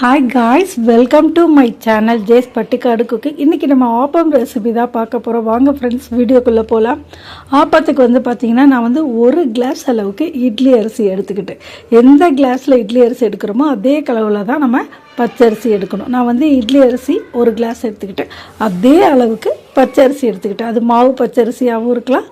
Hi guys welcome to my channel ஜேஸ் பட்டிக்காடு cooking இன்றைக்கி நம்ம appam recipe தான் பார்க்க போகிறோம் வாங்க ஃப்ரெண்ட்ஸ் வீடியோக்குள்ளே போகலாம் ஆப்பத்துக்கு வந்து பார்த்திங்கன்னா நான் வந்து ஒரு கிளாஸ் அளவுக்கு இட்லி அரிசி எடுத்துக்கிட்டேன். எந்த கிளாஸில் இட்லி அரிசி எடுக்கிறோமோ அதே கலவில் தான் நம்ம பச்சரிசி எடுக்கணும். நான் வந்து இட்லி அரிசி ஒரு கிளாஸ் எடுத்துக்கிட்டேன். அதே அளவுக்கு பச்சரிசி எடுத்துக்கிட்டேன். அது மாவு பச்சரிசியாகவும் இருக்கலாம்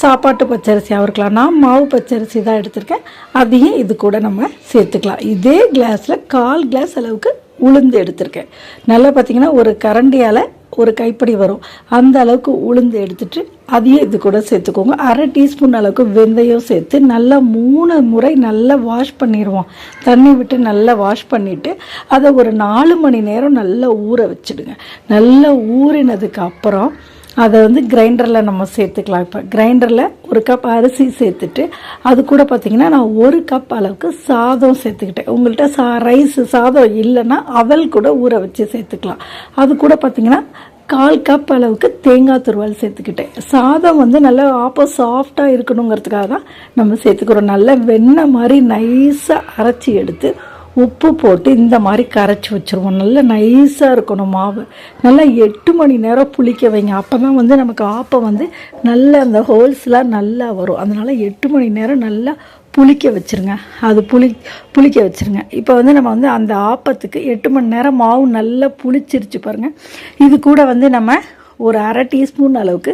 சாப்பாட்டு பச்சரிசியாக இருக்கலாம் நான் மாவு பச்சரிசி தான் எடுத்திருக்கேன். அதையும் இது கூட நம்ம சேர்த்துக்கலாம். இதே கிளாஸில் கால் கிளாஸ் அளவுக்கு உளுந்து எடுத்திருக்கேன். நல்லா பார்த்தீங்கன்னா ஒரு கரண்டியால் ஒரு கைப்பிடி வரும். அந்த அளவுக்கு உளுந்து எடுத்துட்டு அதையும் இது கூட சேர்த்துக்கோங்க. அரை டீஸ்பூன் அளவுக்கு வெந்தயம் சேர்த்து நல்லா மூணு முறை நல்லா வாஷ் பண்ணிடுவோம் தண்ணி விட்டு நல்லா வாஷ் பண்ணிவிட்டு அதை ஒரு நாலு மணி நேரம் நல்லா ஊற வச்சுடுங்க. நல்லா ஊறினதுக்கு அப்புறம் அதை வந்து கிரைண்டரில் நம்ம சேர்த்துக்கலாம். இப்போ கிரைண்டரில் ஒரு கப் அரிசி சேர்த்துட்டு அது கூட பார்த்திங்கன்னா நான் ஒரு கப் அளவுக்கு சாதம் சேர்த்துக்கிட்டேன். உங்கள்கிட்ட சா ரைஸ் சாதம் இல்லைன்னா அவல் கூட ஊற வச்சு சேர்த்துக்கலாம். அது கூட பார்த்திங்கன்னா கால் கப் அளவுக்கு தேங்காய் துருவல் சேர்த்துக்கிட்டேன். சாதம் வந்து நல்லா ஆப்போ சாஃப்டாக இருக்கணுங்கிறதுக்காக தான் நம்ம சேர்த்துக்கிறோம். நல்லா வெண்ணெய் மாதிரி நைஸாக அரைச்சி எடுத்து உப்பு போட்டு இந்த மாதிரி கரைச்சி வச்சுருவோம். நல்லா நைஸாக இருக்கணும் மாவு. நல்லா எட்டு மணி நேரம் புளிக்க வைங்க. அப்போ தான் வந்து நமக்கு ஆப்பம் வந்து நல்லா அந்த ஹோல்ஸ்லாம் நல்லா வரும். அதனால் எட்டு மணி நேரம் நல்லா புளிக்க வச்சுருங்க. அது புளி புளிக்க வச்சுருங்க. இப்போ வந்து நம்ம வந்து அந்த ஆப்பத்துக்கு எட்டு மணி நேரம் மாவு நல்லா புளிச்சிருச்சு பாருங்கள் இது கூட வந்து நம்ம ஒரு அரை டீஸ்பூன் அளவுக்கு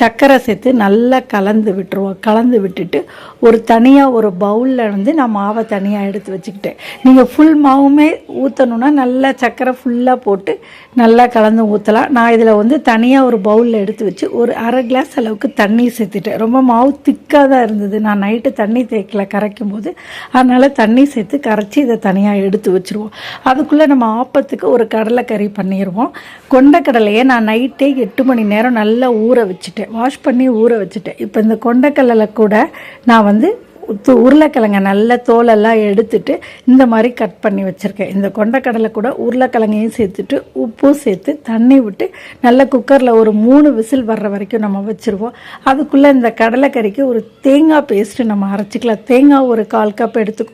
சர்க்கரை சேர்த்து நல்லா கலந்து விட்டுருவோம். கலந்து விட்டுட்டு ஒரு தனியாக ஒரு பவுலில் வந்து நான் மாவை தனியாக எடுத்து வச்சுக்கிட்டேன். நீங்கள் ஃபுல் மாவுமே ஊற்றணுன்னா நல்லா சர்க்கரை ஃபுல்லாக போட்டு நல்லா கலந்து ஊற்றலாம் நான் இதில் வந்து தனியாக ஒரு பவுலில் எடுத்து வச்சு ஒரு அரை கிளாஸ் அளவுக்கு தண்ணி சேர்த்துட்டேன். ரொம்ப மாவு திக்காக தான் இருந்தது. நான் நைட்டு தண்ணி தேய்க்கல கரைக்கும் போது அதனால் தண்ணி சேர்த்து கரைச்சி இதை தனியாக எடுத்து வச்சுருவோம். அதுக்குள்ளே நம்ம ஆப்பத்துக்கு ஒரு கடலைக்கறி பண்ணிடுவோம் கொண்ட கடலையை நான் நைட்டே எட்டு மணி நேரம் நல்லா ஊற வச்சுட்டேன் வச்சுட்டேன் வாஷ் பண்ணி ஊற வச்சுட்டேன். இப்போ இந்த கொண்டைக்கல்லில் கூட நான் வந்து உருளைக்கிழங்க நல்ல தோலெல்லாம் எடுத்துட்டு இந்த மாதிரி கட் பண்ணி வச்சுருக்கேன். இந்த கொண்டைக்கடலை கூட உருளைக்கிழங்கையும் சேர்த்துட்டு உப்பும் சேர்த்து தண்ணி விட்டு நல்ல குக்கரில் ஒரு மூணு விசில் வர்ற வரைக்கும் நம்ம வச்சுருவோம். அதுக்குள்ளே இந்த கடலைக்கறிக்கு ஒரு தேங்காய் பேஸ்ட்டு நம்ம அரைச்சிக்கலாம். தேங்காய் ஒரு கால் கப் எடுத்து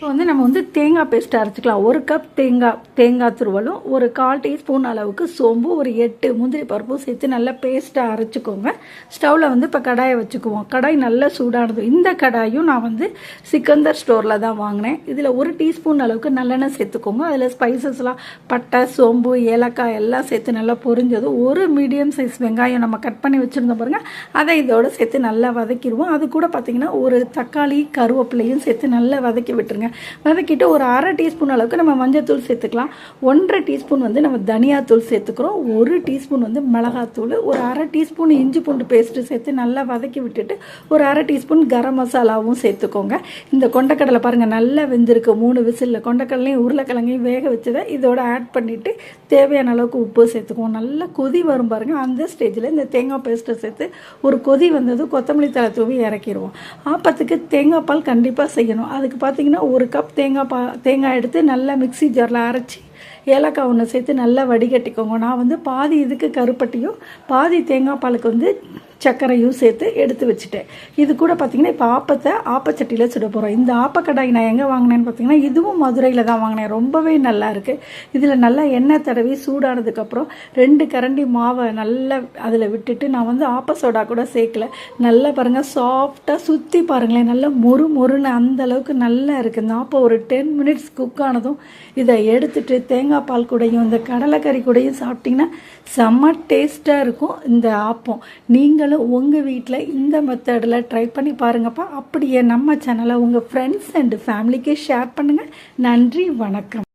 இப்போ வந்து நம்ம வந்து தேங்காய் பேஸ்ட் அரைச்சிக்கலாம். ஒரு கப் தேங்காய் தேங்காய் துருவலும் ஒரு கால் டீஸ்பூன் அளவுக்கு சோம்பு ஒரு எட்டு முந்திரி பருப்பும் சேர்த்து நல்லா பேஸ்ட்டாக அரைச்சிக்கோங்க. ஸ்டவ்வில் வந்து இப்போ கடாயை வச்சுக்குவோம். கடாய் நல்லா சூடானது இந்த கடாயும் நான் வந்து சிக்கந்தர் ஸ்டோரில் தான் வாங்கினேன். இதில் ஒரு டீஸ்பூன் அளவுக்கு நல்லெண்ணெய் சேர்த்துக்கோங்க. அதில் ஸ்பைசஸ்லாம் பட்டை சோம்பு ஏலக்காய் எல்லாம் சேர்த்து நல்லா பொரிஞ்சது ஒரு மீடியம் சைஸ் வெங்காயம் நம்ம கட் பண்ணி வச்சுருந்தோம் பாருங்கள் அதை இதோடு சேர்த்து நல்லா வதக்கிடுவோம். அது கூட பார்த்திங்கன்னா ஒரு தக்காளி கருவேப்பிலையும் சேர்த்து நல்லா வதக்கி விட்டுருங்க. வதக்கிட்டு ஒரு அரை டீஸ்பூன் அளவுக்கு நம்ம மஞ்சத்தூள் சேர்த்துக்கலாம். ஒன்றரை டீஸ்பூன் வந்து நம்ம தனியாத்தூள் சேர்த்துக்கிறோம். ஒரு டீஸ்பூன் வந்து மிளகாத்தூள் ஒரு அரை டீஸ்பூன் இஞ்சி பூண்டு பேஸ்ட்டு சேர்த்து நல்லா வதக்கி விட்டுட்டு ஒரு அரை டீஸ்பூன் கரம் மசாலாவும் சேர்த்துக்கோங்க. இந்த கொண்டக்கடலை பாருங்கள் நல்லா வெந்திருக்கு. மூணு விசிலில் கொண்டக்கடலையும் உருளைக்கிழங்கையும் வேக வச்சதை இதோட ஆட் பண்ணிவிட்டு தேவையான அளவுக்கு உப்பு சேர்த்துக்குவோம். நல்லா கொதி வரும் பாருங்கள் அந்த ஸ்டேஜில் இந்த தேங்காய் பேஸ்ட்டை சேர்த்து ஒரு கொதி வந்ததும் கொத்தமல்லி தலை தூவி இறக்கிடுவோம். ஆப்பத்துக்கு தேங்காய் பால் கண்டிப்பாக செய்யணும். அதுக்கு பார்த்தீங்கன்னா ஒரு ஒரு கப் தேங்காய் பா தேங்காய் எடுத்து நல்லா மிக்சி ஜாரில் அரைச்சி ஏலக்காய் ஒன்று சேர்த்து நல்லா வடிகட்டிக்கோங்க. நான் வந்து பாதி இதுக்கு கருப்பட்டியும் பாதி தேங்காய் பாலுக்கு வந்து சர்க்கரையும் சேர்த்து எடுத்து வச்சுட்டேன். இது கூட பார்த்திங்கன்னா இப்போ ஆப்பத்தை ஆப்பச்சட்டியில் சுட போகிறோம் இந்த ஆப்பக்கடாய் நான் எங்கே வாங்கினேன்னு பார்த்தீங்கன்னா இதுவும் மதுரையில் தான் வாங்கினேன். ரொம்பவே நல்லா இருக்குது இதில் நல்லா எண்ணெய் தடவி சூடானதுக்கப்புறம் ரெண்டு கரண்டி மாவை நல்லா அதில் விட்டுட்டு நான் வந்து ஆப்ப சோடா கூட சேர்க்கல. நல்லா பாருங்கள் சாஃப்டாக சுற்றி பாருங்களேன். நல்லா மொறு மொறுன்னு அந்த அளவுக்கு நல்லா இருக்குது இந்த ஆப்பம் ஒரு டென் மினிட்ஸ் குக் ஆனதும் இதை எடுத்துட்டு தேங்காய் பால் கூடையும் இந்த கடலைக்கறி கூடையும் சாப்பிட்டிங்கன்னா செம்ம டேஸ்ட்டாக இருக்கும் இந்த ஆப்பம். நீங்களும் உங்கள் வீட்டில் இந்த மெத்தடில் ட்ரை பண்ணி பாருங்கப்பா. அப்படியே நம்ம சேனலை உங்கள் ஃப்ரெண்ட்ஸ் அண்டு ஃபேமிலிக்கே ஷேர் பண்ணுங்கள் நன்றி வணக்கம்.